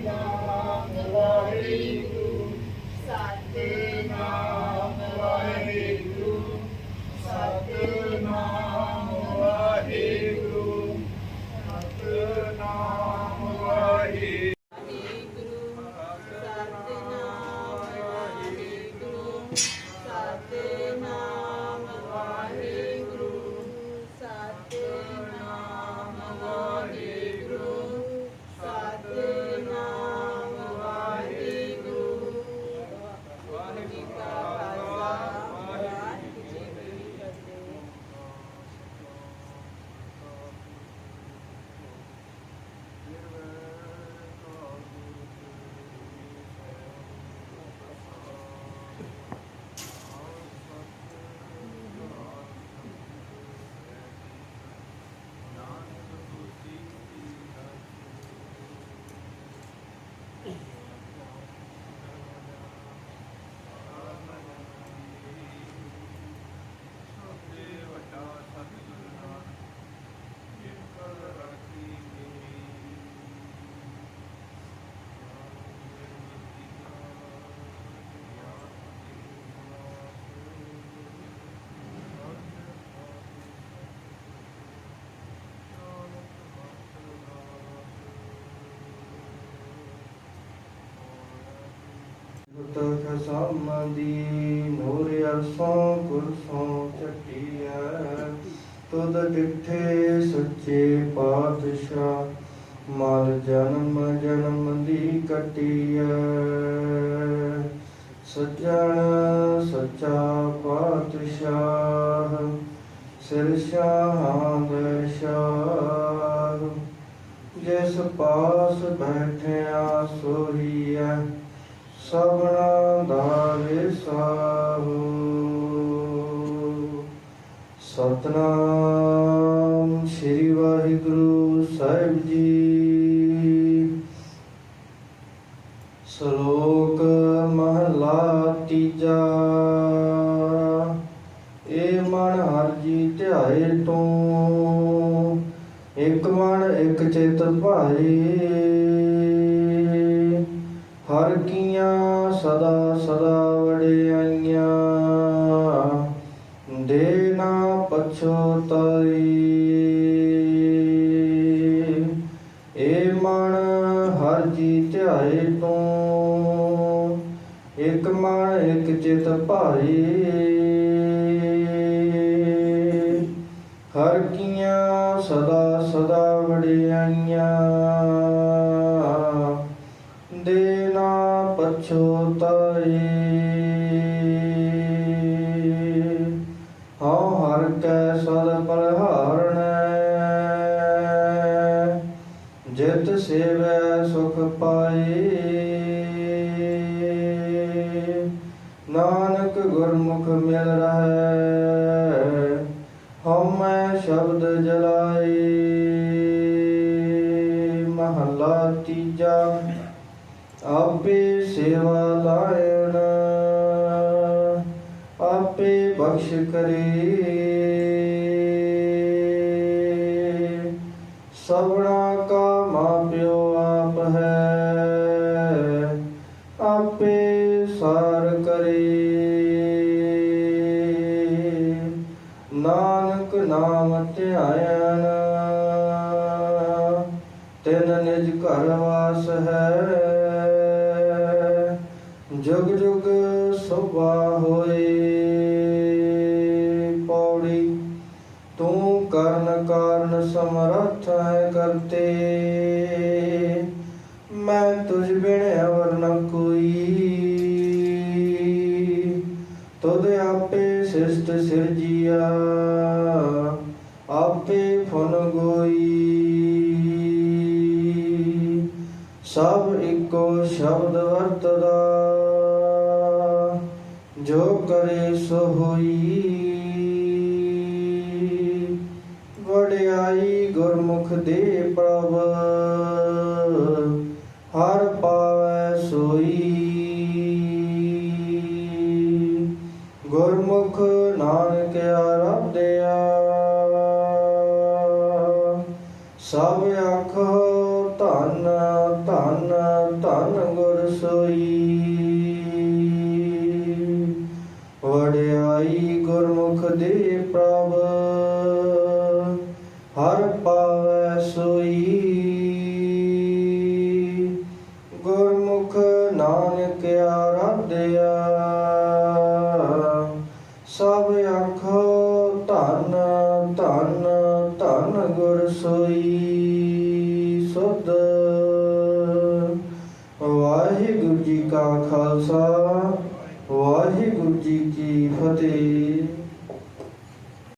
ਸਤਿਨਾਮ ਵਾਹਿਗੁਰੂ ਸਮਦੀ ਨੂਰ ਅਰਸੋਂ, ਕੁਰਸੋਂ ਚੱਟੀਐ ਤੁਧ ਡਿਠੇ ਸੱਚੇ ਪਾਤਸ਼ਾਹ ਮਲ ਜਨਮ ਜਨਮ ਦੀ ਕਟੀਐ। ਸੱਜਣ ਸੱਚਾ ਪਾਤਸ਼ਾਹ, ਸਿਰ ਸ਼ਾਹਾਂ ਦੇ ਸ਼ਾਹ ਜਿਸ ਪਾਸ ਬੈਠਿਆ ਸੋਹੀਐ ਸਭਨਾ ਦਾ ਵਿਸਾਹੋ ਸਤਨਾਮ ਸ੍ਰੀ ਵਾਹਿਗੁਰੂ ਸਾਹਿਬ ਜੀ ਸ਼ਲੋਕ ਮਹਲਾ ਤੀਜਾ ਏ ਮਨ ਹਰ ਜੀ ਧਿਆਏ ਤੂੰ। ਇਕ ਮਨ ਇੱਕ ਚਿਤ ਭਾਏ। ਹਰ ਕੀਆਂ ਸਦਾ ਸਦਾ ਵੜਿਆਈਆਂ ਦੇ ਨਾ ਪਛੋਤਾਈ ਏ ਮਨ ਹਰ ਜੀ ਧਿਆਏ ਤੂੰ। ਇਕ ਮਨ ਇਕ ਚਿਤ ਭਾਈ। ਹਰ ਕੀਆਂ ਸਦਾ ਸਦਾ ਵੜਿਆਈਆਂ ਹਉ ਹਰ ਕੈ ਸਦ ਪਰਹਾਰਣੈ ਜਿਤ ਸੇਵੈ ਸੁਖ ਪਾਈ। ਨਾਨਕ ਗੁਰਮੁਖ ਮਿਲ ਰਹੈ, ਹਉਮੈ ਸ਼ਬਦ ਜਲਾਈ। ਮਹਲਾ ਤੀਜਾ, ਆਪੇ ਸੇਵਾ ਲਾਇਣ। ਆਪੇ ਬਖਸ਼ ਕਰੇ। ਸਭਨਾ ਕਾ ਮਾਪਿਓ ਆਪ ਹੈ, ਆਪੇ ਸਾਰ ਕਰੇ। ਨਾਨਕ ਨਾਮ ਧਿਆਇਨ ਤਿਨ ਨਿਜ ਘਰ ਵਾਸ ਹੈ। ਜੁਗ ਜੁਗ ਸੁਭਾ ਹੋਏ। ਸਮਰੱਥ ਹੈ ਕਰਤੇ। ਮੈਂ ਤੁਝ ਬਿਨ ਅਵਰ ਨ ਕੋਈ। ਤੁਧ ਆਪੇ ਸਿਸ਼ਟ ਸਿਰਜੀਆ, ਆਪੇ ਫੁਨ ਗੋਈ। ਸਭ ਇੱਕੋ ਸ਼ਬਦ ਵਰਤਦਾ, ਜੋ ਕਰੇ ਸੋ ਹੋਈ। ਵਡਿਆਈ ਗੁਰਮੁਖ ਦੇ ਪ੍ਰਭ, ਹਰ ਪਾਵੈ ਸੋਈ। ਗੁਰਮੁਖ ਨਾਨਕ ਆਰਾਧਿਆ ਸਭ ਆਖੋ ਧਨ ਧਨ, ਧੰਨ ਗੁਰ ਸੋਈ। ਵਡਿਆਈ ਗੁਰਮੁਖ ਦੇ ਪ੍ਰਭ ਨਾਨਕ ਆਰਾਧਿਆ। ਸਭ ਆਖੋ ਧੰਨ ਧੰਨ ਧੰਨ ਗੁਰ ਸੋਈ ਸੁਧ। ਵਾਹਿਗੁਰੂ ਜੀ ਕਾ ਖਾਲਸਾ, ਵਾਹਿਗੁਰੂ ਜੀ ਕੀ ਫਤਿਹ।